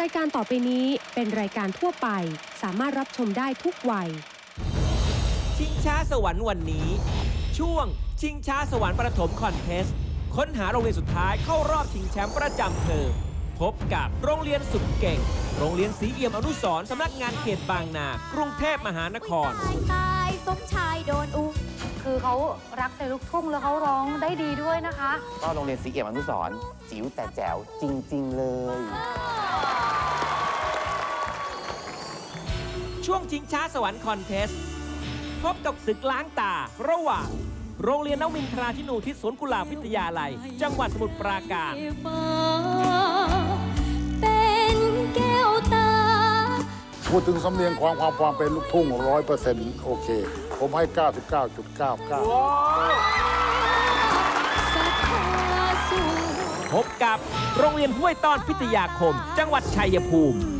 รายการต่อไปนี้เป็นรายการทั่วไป สามารถรับชมได้ทุกวัย ชิงช้าสวรรค์วันนี้ ช่วงชิงช้าสวรรค์ประถมคอนเทสต์ค้นหาโรงเรียนสุดท้ายเข้ารอบชิงแชมป์ประจำเทอมพบกับโรงเรียนสุดเก่ง โรงเรียนสีเอี่ยมอนุสรณ์สำนักงานเขตบางนา กรุงเทพมหานคร ตายตายสมชายโดนอุ้มคือเขารักในลูกทุ่งแล้วเขาร้องได้ดีด้วยนะคะ ก็โรงเรียนสีเอี่ยมอนุสรณ์จิ๋วแต่แจ๋วจริง ๆ เลย ช่วงชิงช้าสวรรค์คอนเทสต์พบกับศึกล้างตา ระหว่าง โรงเรียนนวินทราชินูทิศสวนกุหลาบวิทยาลัย จังหวัดสมุทรปราการ เป็นแก้วตา พูดถึงสำเนียงความความความเป็นลูกทุ่งร้อยเปอร์เซ็นต์โอเค ผมให้ 99.99ศรัทธาสู่พบกับโรงเรียนห้วยต้อนพิทยาคม จังหวัดชัยภูมิ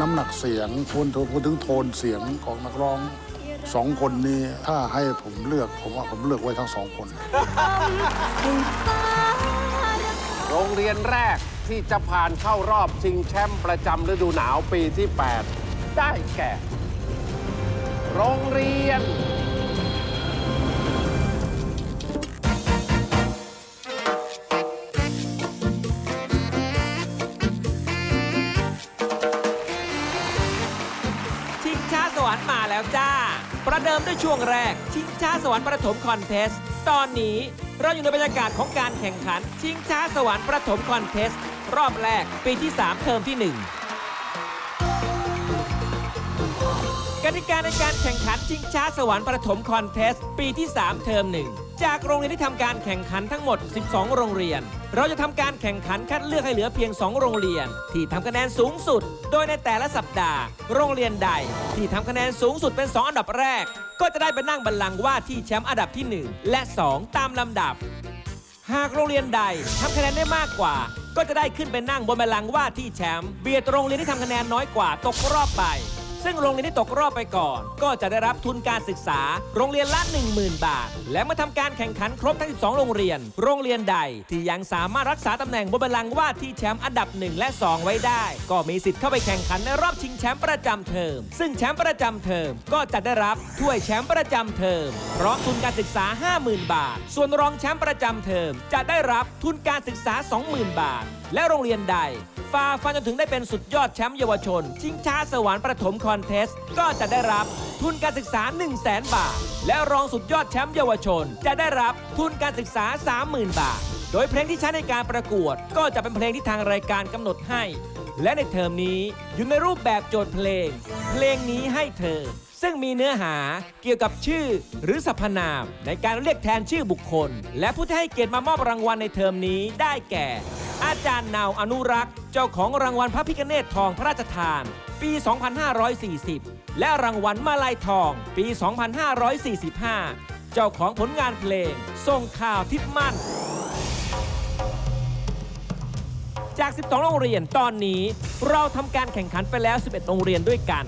น้ำหนักเสียงพูดถึงพูดถึงโทนเสียงของนักร้องสองคนนี้ถ้าให้ผมเลือกผมว่าผมเลือกไว้ทั้งสองคน โรงเรียนแรกที่จะผ่านเข้ารอบชิงแชมป์ประจำฤดูหนาวปีที่ 8 ได้แก่ โรงเรียน ประเดิมด้วยช่วงแรก ชิงช้าสวรรค์ประถมคอนเทสต์ตอนนี้เราอยู่ในบรรยากาศของการแข่งขัน ชิงช้าสวรรค์ประถมคอนเทสต์รอบแรกปีที่ 3 เทอมที่ 1กติกาในการแข่งขันชิงช้าสวรรค์ประถมคอนเทสต์ปีที่ 3 เทอมหนึ่ง จากโรงเรียนที่ทำการแข่งขันทั้งหมด 12 โรงเรียน เราจะทำการแข่งขันคัดเลือกให้เหลือเพียง 2 โรงเรียน ที่ทำคะแนนสูงสุด โดยในแต่ละสัปดาห์ โรงเรียนใด ที่ทำคะแนนสูงสุดเป็น 2 อันดับแรก ก็จะได้ไปนั่งบัลลังก์ว่าที่แชมป์อันดับที่ 1 และ 2 ตามลำดับ หากโรงเรียนใดทำคะแนนได้มากกว่า ก็จะได้ขึ้นไปนั่งบนบัลลังก์ว่าที่แชมป์เบียดโรงเรียนที่ทำคะแนนน้อยกว่าตกรอบไป ซึ่งโรงเรียนที่ตกรอบไปก่อน ก็จะได้รับทุนการศึกษา โรงเรียนละ 10,000 บาท และเมื่อทำการแข่งขันครบทั้ง 12 โรงเรียน โรงเรียนใดที่ยังสามารถรักษาตำแหน่งบนบัลลังก์ว่าที่แชมป์อันดับ 1 และ 2 ไว้ได้ ก็มีสิทธิ์เข้าไปแข่งขันในรอบชิงแชมป์ประจำเทอม ซึ่งแชมป์ประจำเทอมก็จะได้รับถ้วยแชมป์ประจำเทอมพร้อมทุนการศึกษา 50,000 บาท ส่วนรองแชมป์ประจำเทอมจะได้รับทุนการศึกษา 20,000 บาทและโรงเรียนใดฝ่าฟันจนถึงได้เป็นสุดยอดแชมป์เยาวชน ชิงช้าสวรรค์ประถมคอนเทสต์ก็จะได้รับทุนการศึกษา 1 0 0 0 0แบาท และรองสุดยอดแชมป์เยาวชน จะได้รับทุนการศึกษา 30,000 บาท โดยเพลงที่ใช้ในการประกวด ก็จะเป็นเพลงที่ทางรายการกำหนดให้ และในเทอมนี้อยู่ในรูปแบบโจทย์เพลง เพลงนี้ให้เธอ ซึ่งมีเนื้อหาเกี่ยวกับชื่อหรือสรรพนาม ในการเรียกแทนชื่อบุคคล และผู้ที่ให้เกียรติมามอบรางวัลในเทอมนี้ได้แก่ อาจารย์นาวอนุรักษ์ เจ้าของรางวัลพระพิคเนตทองพระราชทาน ปี 2540 และรางวัลมาลายทอง ปี 2545 เจ้าของผลงานเพลงส่งข่าวทิพมั่น จาก 12 โรงเรียนตอนนี้ เราทำการแข่งขันไปแล้ว 11 โรงเรียนด้วยกัน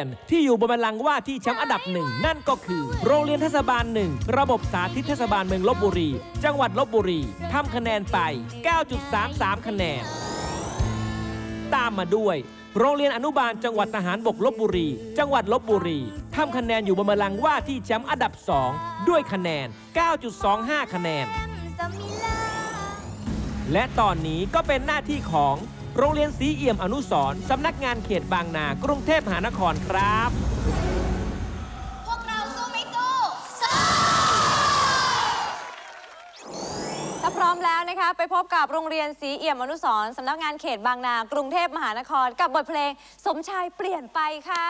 ยนที่อยู่บนบัลลังก์ว่าที่แชมป์อันดับหนึ่งนั่นก็คือ โรงเรียนเทศบาลหนึ่งระบบสาธิตเทศบาลเมืองลบบุรี จังหวัดลบบุรีทำคะแนนไป 9.33 คะแนน ตามมาด้วย โรงเรียนอนุบาลจังหวัดทหารบกลบบุรี จังหวัดลบบุรีทำคะแนนอยู่บนบัลลังก์ว่าที่แชมป์อันดับ 2 ด้วยคะแนน 9.25 คะแนน และตอนนี้ก็เป็นหน้าที่ของ โรงเรียนสีเอี่ยมอนุสรณ์สำนักงานเขตบางนา กรุงเทพมหานครครับ พวกเราสู้ไม่สู้สู้ถ้าพร้อมแล้วนะคะ ไปพบกับโรงเรียนสีเอี่ยมอนุสรณ์สำนักงานเขตบางนา กรุงเทพมหานครกับบทเพลงสมชายเปลี่ยนไปค่ะ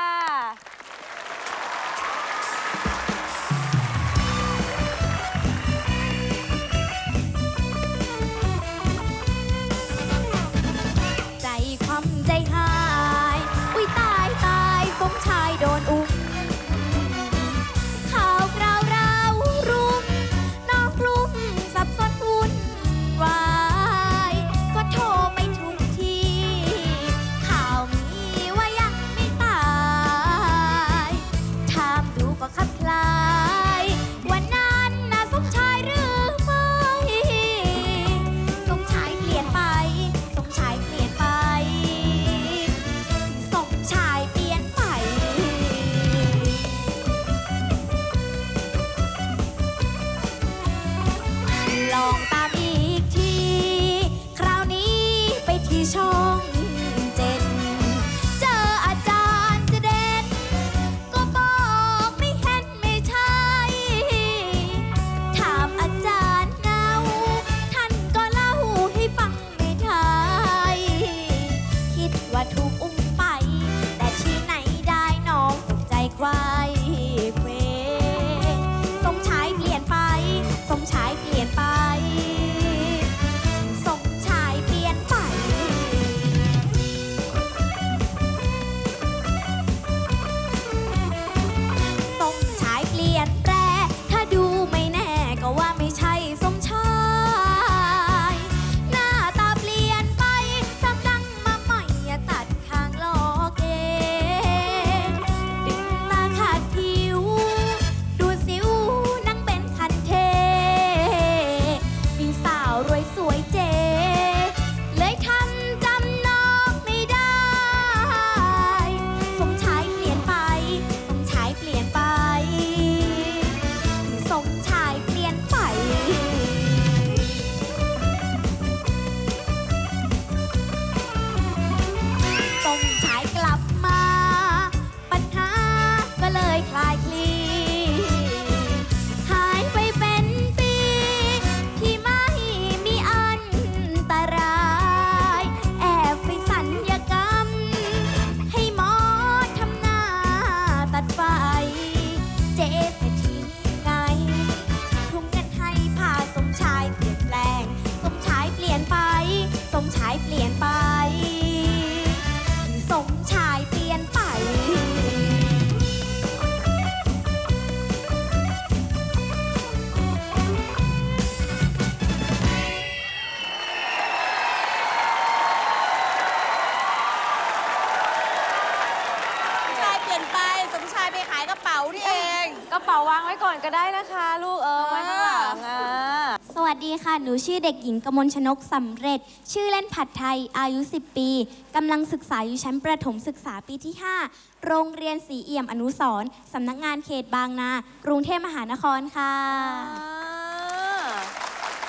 ค่ะ หนูชื่อเด็กหญิงกมลชนกสำเร็จ ชื่อเล่นผัดไทย อายุ 10 ปีกำลังศึกษาอยู่ชั้นประถมศึกษาปีที่ 5 โรงเรียนสีเอี่ยมอนุสรณ์สำนักงานเขตบางนา กรุงเทพมหานครค่ะ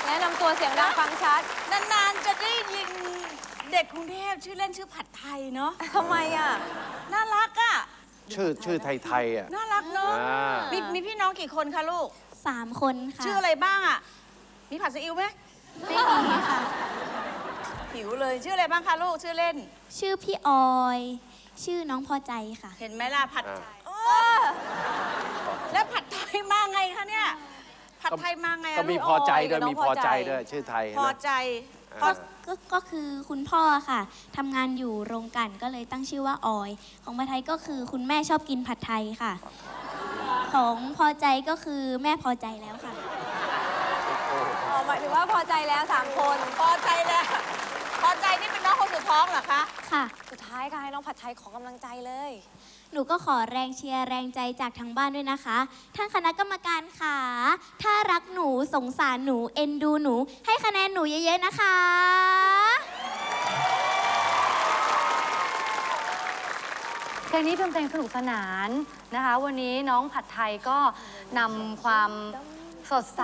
แนะนำตัวเสียงดังฟังชัด นานๆ จะได้ยินเด็กกรุงเทพชื่อเล่นชื่อผัดไทยเนาะทำไมอะ น่ารักอะ ชื่อชื่อไทยๆอะ น่ารักเนาะอ่ามี มีพี่น้องกี่คนคะลูก 3 คนค่ะ ชื่ออะไรบ้างอะ มีผัดซีอิ๊วไหมไม่มีค่ะ หิวเลยชื่ออะไรบ้างคะลูกชื่อเล่น ชื่อพี่ออย ชื่อน้องพอใจค่ะ เห็นไหมล่ะผัดอ่าเออแล้วผัดไทยมาไงคะเนี่ย ผัดไทยมาไงก็อะมีลูกพอใจด้วยน้องมีพอใจพอใจด้วย ชื่อไทยพอนะใจอ่า ก็ก็คือคุณพ่อค่ะทำงานอยู่โรงกลั่นก็เลยตั้งชื่อว่าออย ของผัดไทยก็คือคุณแม่ชอบกินผัดไทยค่ะ ของพอใจก็คือแม่พอใจแล้วค่ะ อ๋อหมายถึงว่าพอใจแล้วสามคนพอใจแล้วพอใจนี่เป็นน้องคนสุดท้องเหรอคะ ค่ะ สุดท้ายค่ะให้น้องผัดไทยขอกำลังใจเลย หนูก็ขอแรงเชียร์แรงใจจากทางบ้านด้วยนะคะท่านคณะกรรมการค่ะ ถ้ารักหนูสงสารหนูเอ็นดูหนู ให้คะแนนหนูเยอะๆนะคะ เพลงนี้เป็นเพลงสนุกสนานนะคะ วันนี้น้องผัดไทยก็นำความ สดใส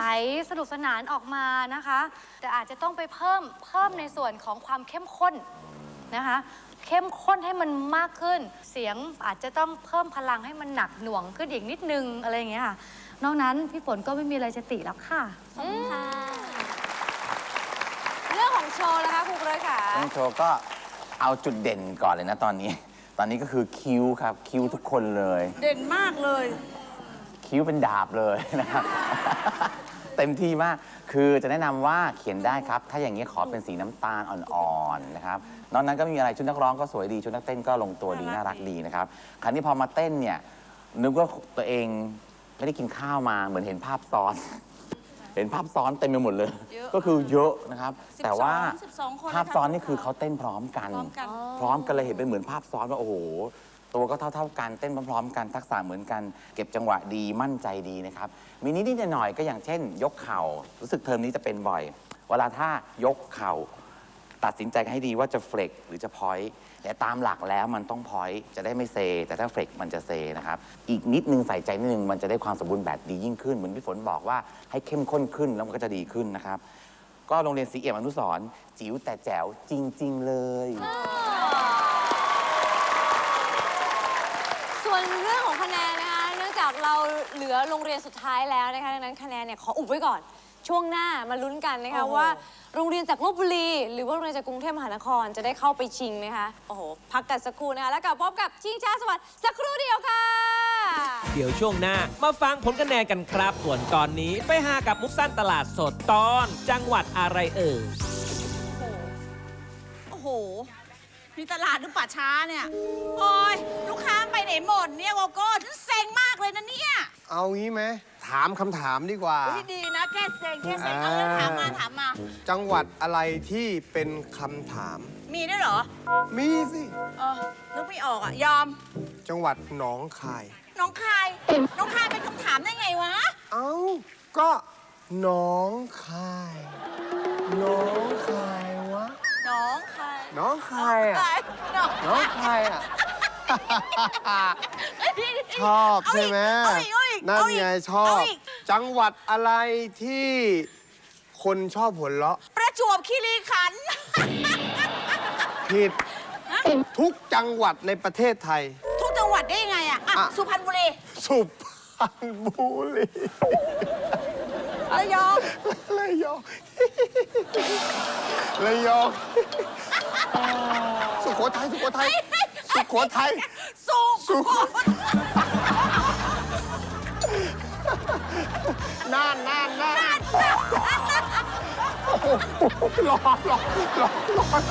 สนุกสนานออกมานะคะ แต่อาจจะต้องไปเพิ่มเพิ่มในส่วนของความเข้มข้นนะคะ เข้มข้นให้มันมากขึ้น เสียงอาจจะต้องเพิ่มพลังให้มันหนักหน่วงขึ้นอีกนิดนึงอะไรอย่างเงี้ยค่ะนอกนั้นพี่ฝนก็ไม่มีอะไรจะติแล้วค่ะขอบคุณค่ะเรื่องของโชว์แล้วคะครูเกรยค่ะต้องโชว์ก็เอาจุดเด่นก่อนเลยนะตอนนี้ ตอนนี้ก็คือคิ้วครับคิ้วทุกคนเลย เด่นมากเลย คิ้วเป็นดาบเลยนะครับ เต็มที่มาก คือจะแนะนำว่าเขียนได้ครับ ถ้าอย่างนี้ขอเป็นสีน้ำตาลอ่อนๆนะครับ นอกนั้นก็ไมมีอะไรชุดนักร้องก็สวยดี ชุดนักเต้นก็ลงตัวดีน่ารักดีนะครับ คราวนี้พอมาเต้นเนี่ยนึกว่าตัวเองไม่ได้กินข้าวมาเหมือนเห็นภาพซ้อน เห็นภาพซ้อนเต็มไปหมดเลย เยอะก็คือเยอะนะครับ12แต่ว่า12คนภาพซ้อนนี่คือเขาเต้นพร้อมกัน พร้อมกัน พร้อมกันเลยเห็นเป็นเหมือนภาพซ้อนว่าโอ้โห ตัวก็เท่า ๆ กันเต้นพร้อมๆ กันทักษะเหมือนกัน เก็บจังหวะดีมั่นใจดีนะครับมีนิดๆหน่อยๆก็อย่างเช่น ยกเข่ารู้สึกเทอมนี้จะเป็นบ่อย เวลาถ้ายกเข่า ตัดสินใจกันให้ดีว่าจะเฟลกหรือจะพอยต์แต่ตามหลักแล้วมันต้องพอยต์จะได้ไม่เซ แต่ถ้าเฟลกมันจะเซนะครับอีกนิดนึงใส่ใจนิดนึงมันจะได้ความสมบูรณ์แบบดียิ่งขึ้นเหมือนพี่ฝนบอกว่าให้เข้มข้นขึ้นแล้วมันก็จะดีขึ้นนะครับก็โรงเรียนสีเอี่ยมอนุสรณ์จิ๋วแต่แจ๋วจริง ๆ เลย ส่วนเรื่องของคะแนนนะคะเนื่องจากเราเหลือโรงเรียนสุดท้ายแล้วนะคะดังนั้นคะแนนเนี่ยขออุบไว้ก่อน ช่วงหน้ามาลุ้นกันนะคะโอ้โหว่าโรงเรียนจากลบบุรี หรือว่าโรงเรียนจากกรุงเทพมหานครจะได้เข้าไปชิงนะคะโอ้โหพักกันสักครู่นะคะแล้วกลับพบกับชิงช้าสวรรค์สักครู่เดียวค่ะ เดี๋ยวช่วงหน้ามาฟังผลคะแนนกันครับ ส่วนตอนนี้ไปหากับมุกสั้นตลาดสดตอน จังหวัดอะไรเอ่ยโอ้โห มีตลาดหรือป่าช้าเนี่ย โอ้ยลูกค้าไปไหนหมดเนี่ยโกโก้ฉันเซ็งมากเลยนะเนี่ยเอางี้ไหมถามคำถามดีกว่า อุ๊ยดีนะแค่เซ็งแค่เซ็งเอาเลยถามมาถามมา จังหวัดอะไรที่เป็นคำถาม มีด้วยเหรอ มีสิ เออนึกไม่ออกอะ ยอม จังหวัดหนองคาย น้องคาย น้องคายเป็นคำถามได้ไงวะ เอ้า ก็หนองคายหนองขายวะ น้องคาย ห นองคายอะคายน้องหนองคายอะ ชอบใช่ไหมเอาอีกเอาอีกนั่นเอาอีกไงชอบ เอาอีก จังหวัดอะไรที่คนชอบหัวเราะประจวบคีรีขันธ์ผิด ทุกจังหวัดในประเทศไทย ทุกจังหวัดได้ยังไงอะอะ อะ สุพรรณบุรี สุพรรณบุรี ระยองระยองระยองสุโขทัยสุโขทัยสุโขทัยสุสุโขโขน่านน่านน่านโอ้โหร้อนร้อนร้อนร้อน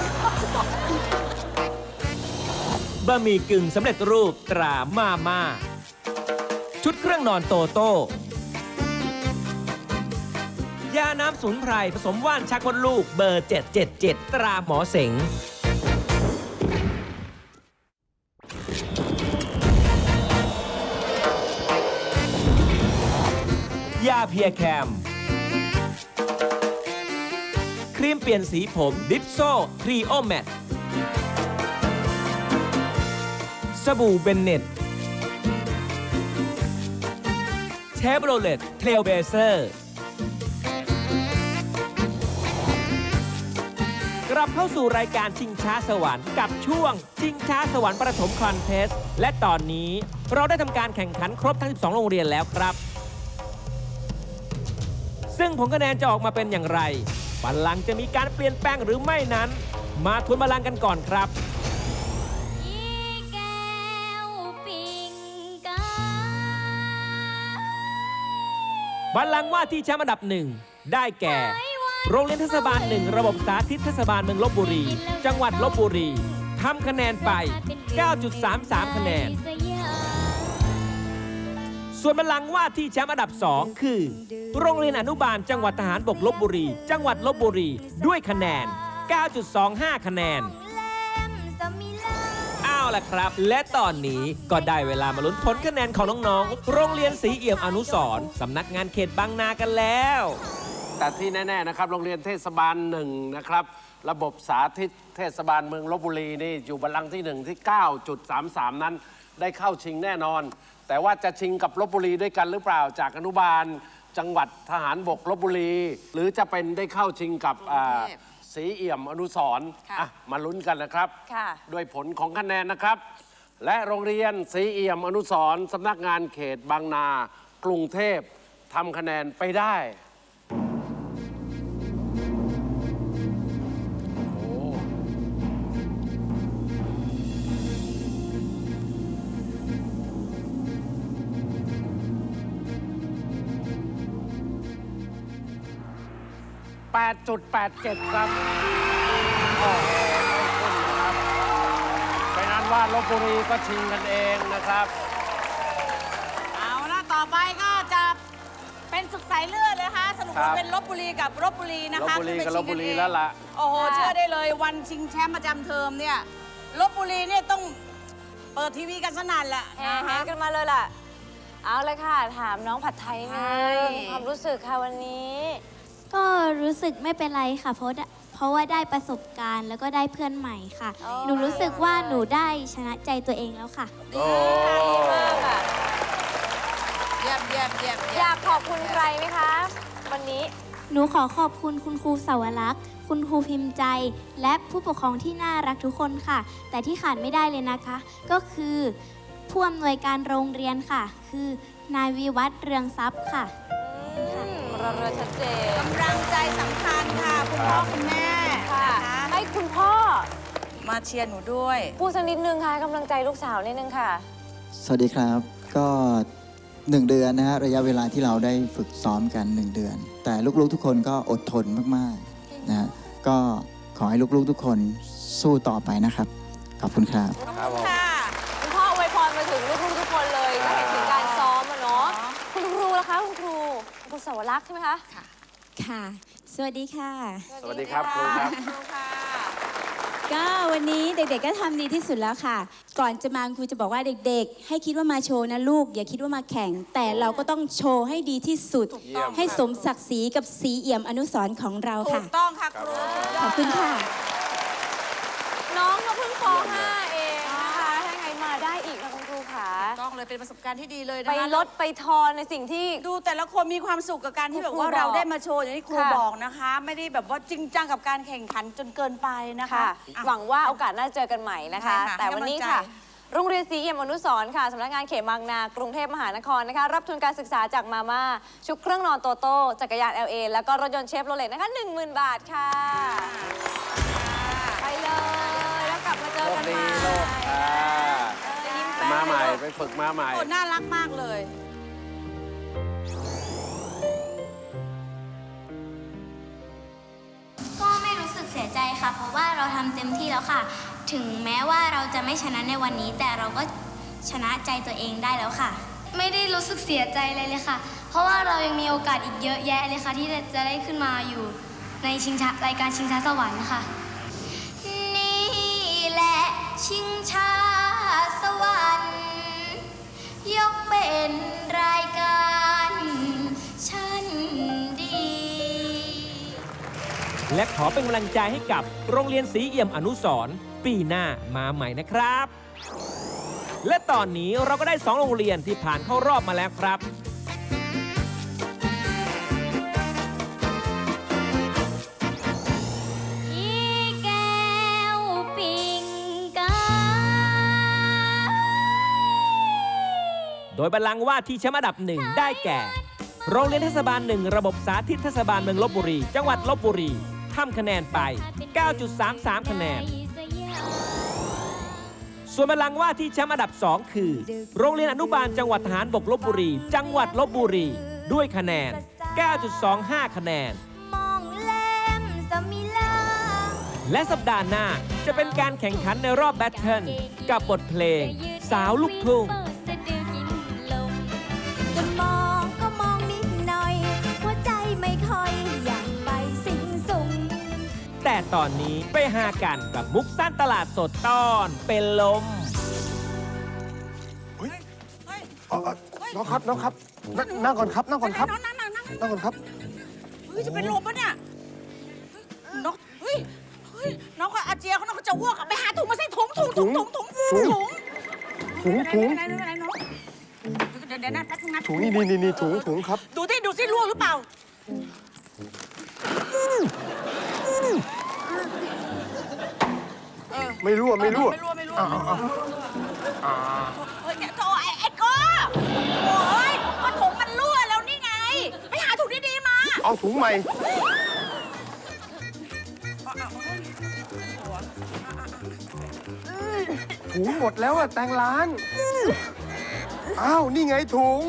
บะหมี่กึ่งสำเร็จรูปตรามาม่าชุดเครื่องนอนโตโต้ ยาน้ำสมุนไพร ผสมว่านชักมดลูกเบอร์ 777 ตราหมอเสงอาเพียแคม ครีมเปลี่ยนสีผมดิฟโซทรีโอแมทสบู่เบนเน็ตเชฟโรเลตเทลเบเซอร์ ลับเข้าสู่รายการชิงช้าสวรรค์กับช่วง ชิงช้าสวรรค์ประถมคอนเทสต์และตอนนี้เราได้ทำการแข่งขันครบทั้ง 12 โรงเรียนแล้วครับ ซึ่งผลคะแนนจะออกมาเป็นอย่างไรบัลลังก์จะมีการเปลี่ยนแปลงหรือไม่นั้น มาทวนบัลลังก์กันก่อนครับ อีแก้วปิงกาบัลลังก์ว่าที่แชมป์อันดับหนึ่งได้แก่ โรงเรียนเทศบาลหนึ่งระบบสาธิตเทศบาลเมืองลบบุรี จังหวัดลบบุรีทำคะแนนไป 9.33 คะแนน ส่วนบัลลังก์ว่าที่แชมป์อันดับ 2 คือ โรงเรียนอนุบาลจังหวัดทหารบกลบบุรี จังหวัดลบบุรี ด้วยคะแนน 9.25 คะแนนเอาล่ะครับ และตอนนี้ก็ได้เวลามาลุ้นผลคะแนนของน้องๆ โรงเรียนสีเอี่ยมอนุสรณ์สำนักงานเขตบางนากันแล้ว แต่ที่แน่ๆนะครับ โรงเรียนเทศบาลหนึ่งนะครับ ระบบสาธิตเทศบาลเมืองลบบุรีนี่อยู่บัลลังก์ที่หนึ่งที่ 9.33 นั้น ได้เข้าชิงแน่นอน แต่ว่าจะชิงกับลบบุรีด้วยกันหรือเปล่าจากอนุบาล จังหวัดทหารบกลบบุรี หรือจะเป็นได้เข้าชิงกับอ่าสีเอี่ยมอนุสรณ์ค่ะอะมาลุ้นกันนะครับ ค่ะ ด้วยผลของคะแนนนะครับ และโรงเรียนสีเอี่ยมอนุสรณ์สำนักงานเขตบางนา กรุงเทพทำคะแนนไปได้ 8.87 ครับโอ้โหไม่ขึ้นนะครับเป็นนั้นว่าลบบุรีก็ชิงกันเองนะครับ เอาละต่อไปก็จะเป็นศึกสายเลือดเลยนะคะสรุปครัว่าบเป็นลบบุรีกับลบบุรีนะลบคะบุรีขึ้นไปกับลชิบงบุกันรีเองแล้วล่ะ โอ้โหค่ะเชื่อได้เลยวันชิงแชมป์ประจำเทอมเนี่ยลบบุรีเนี่ยต้องเปิดทีวีกันสนั่นแหละแห่นะแห่คะ กันมาเลยล่ะ เอาเลยค่ะ ถามน้องผัดไทยนิดใช่นึงความรู้สึกค่ะวันนี้ ก็รู้สึกไม่เป็นไรค่ะ เพราะได้เพราะว่าได้ประสบการณ์แล้วก็ได้เพื่อนใหม่ค่ะอ๋อหนูรู้สึกว่าหนูได้ชนะใจตัวเองแล้วค่ะโอ้ดีมากค่ะเยี่ยมเยี่ยมเยี่ยมอเยี่ยยามกขอบคุณใครไหมคะ วันนี้หนูขอขอบคุณคุณครูสาวรักษ์ คุณครูพิมพ์ใจ และผู้ปกครองที่น่ารักทุกคนค่ะ แต่ที่ขาดไม่ได้เลยนะคะ ก็คือผู้อำนวยการโรงเรียนค่ะ คือนายวิวัฒน์เรืองทรัพย์ค่ะ อืม เราเรือชัดเจนกำลังใจสำคัญค่ะ คุณพ่อคุณแม่ค่ะนะคะให้คุณพ่อมาเชียร์หนูด้วย พูดสักนิดนึงค่ะให้กำลังใจลูกสาวนิดนึงค่ะ สวัสดีครับ ก็หนึ่งเดือนนะฮะระยะเวลาที่เราได้ฝึกซ้อมกันหนึ่งเดือน แต่ลูกๆทุกคนก็อดทนมากๆนะฮะก็ขอให้ลูกๆทุกคนสู้ต่อไปนะครับ ขอบคุณครับครับผมค่ะ ครูล่ะคะคุณครูคุณครูสาวรักษ์ใช่ไหมคะค่ะ สวัสดีค่ะ สวัสดีครับครูครับ ครูค่ะก็วันนี้เด็กๆก็ทำดีที่สุดแล้วค่ะ ก่อนจะมาครูจะบอกว่าเด็กๆ ให้คิดว่ามาโชว์นะลูก อย่าคิดว่ามาแข่ง แต่เราก็ต้องโชว์ให้ดีที่สุดเยี่ยมให้สมศักดิ์ศรีกับสีเอี่ยมอนุสรณ์ของเราถูค่ะ กต้องค่ะครูขอบคุณค่ะ น้องก็เพิ่งป .5 เลยเป็นประสบการณ์ที่ดีเลยนะไปคะลดไปทอนในสิ่งที่ ดูแต่ละคนมีความสุขกับการที่ครูแบบว่าบอกเราได้มาโชว์อย่างที่ครูค่ะ บอกนะคะ ไม่ได้แบบว่าจริงจังกับการแข่งขันจนเกินไปนะคะค่ะอะ หวังว่าโอกาสหน่าเจอกันใหม่นะคะ ใช่ค่ะแต่วันนี้ให้กำลังใจค่ะโรงเรียนศรีเอี่ยมอนุสรณ์ค่ะสำนักงานเขตบางนา กรุงเทพมหานครนะคะ รับทุนการศึกษาจากมาม่าชุดเครื่องนอนโตโต้จักรยาน LA แล้วก็รถยนต์เชฟโรเลตนะคะ10,000 บาทค่ะ ไปเลย แล้วกลับมาเจอโชคกันใหดีม่ลูกอ่าเออยิ้ มแป้นมาใหม่เลยลูกไปฝึกมาใหม่ โอ้น่ารักมากเลย ก็ไม่รู้สึกเสียใจค่ะ เพราะว่าเราทำเต็มที่แล้วค่ะ ถึงแม้ว่าเราจะไม่ชนะในวันนี้ แต่เราก็ชนะใจตัวเองได้แล้วค่ะ ไม่ได้รู้สึกเสียใจเลยเลยค่ะ เพราะว่าเรายังมีโอกาสอีกเยอะแยะเลยค่ะ ที่จะได้ขึ้นมาอยู่ในชิงช้ารายการชิงช้าสวรรค์ค่ะ นี่แหละชิงชาสวรรค์ ยกเป็นรายการชั้นดี และขอเป็นกำลังใจให้กับโรงเรียนสีเอี่ยมอนุสรณ์ปีหน้ามาใหม่นะครับ และตอนนี้เราก็ได้ 2 โรงเรียนที่ผ่านเข้ารอบมาแล้วครับ โดยบัลลังก์ว่าที่แชมป์อันดับหนึ่งได้แก่ โรงเรียนเทศบาลหนึ่งระบบสาธิตเทศบาลเมืองลบบุรี จังหวัดลบบุรีทำคะแนนไป 9.33 คะแนน ส่วนบัลลังก์ว่าที่แชมป์อันดับ 2 คือ โรงเรียนอนุบาลจังหวัดทหารบกลบบุรี จังหวัดลบบุรี ด้วยคะแนน 9.25 คะแนนมองแลมสมิลาและสัปดาห์หน้าจะเป็นการแข่งขันในรอบแบทเทิลกับบทเพลง สาวลูกทุ่งสะดือกินลม จะมองก็มองนิดหน่อยหัวใจไม่ค่อยอยากไปสิงสุงแต่ตอนนี้ไปหากันกับมุกสั้นตลาดสดตอนเป็นลม เอาเอาน้องครับน้องครับนนั่งก่อนครับนั่งก่อนครับนั่งนั่งนั่งนั่งก่อนครับ เฮ้ยจะเป็นลมปะเนี่ยน้องเฮ้ยเฮ้ยน้องก็อาเจียนเขาน้องก็จะอ้วกอะไปหาถุงมาใส่ถุงถุงถุงถุงถุงถุงถุงถุงถุง ไม่เป็นไรไม่เป็นไรน้อง เดี๋ยวเดี๋ยวนะแป๊บนึงนะถุงนี่นี่นี่นี่ถุงถุงครับ ดูที่ดูที่รั่วหรือเปล่า ไม่รั่วไม่รั่วไม่รั่วไม่รั่วเอาเอาเอาเฮ้ยเนี่ยโธ่ไอ้ไอ้ก้อโอ้ยก็ถุงมันรั่วแล้วนี่ไง ไปหาถุงดีๆมา เอาถุงใหม่ถุงหมดแล้วอะแตงร้าน อ้าว นี่ไงถุง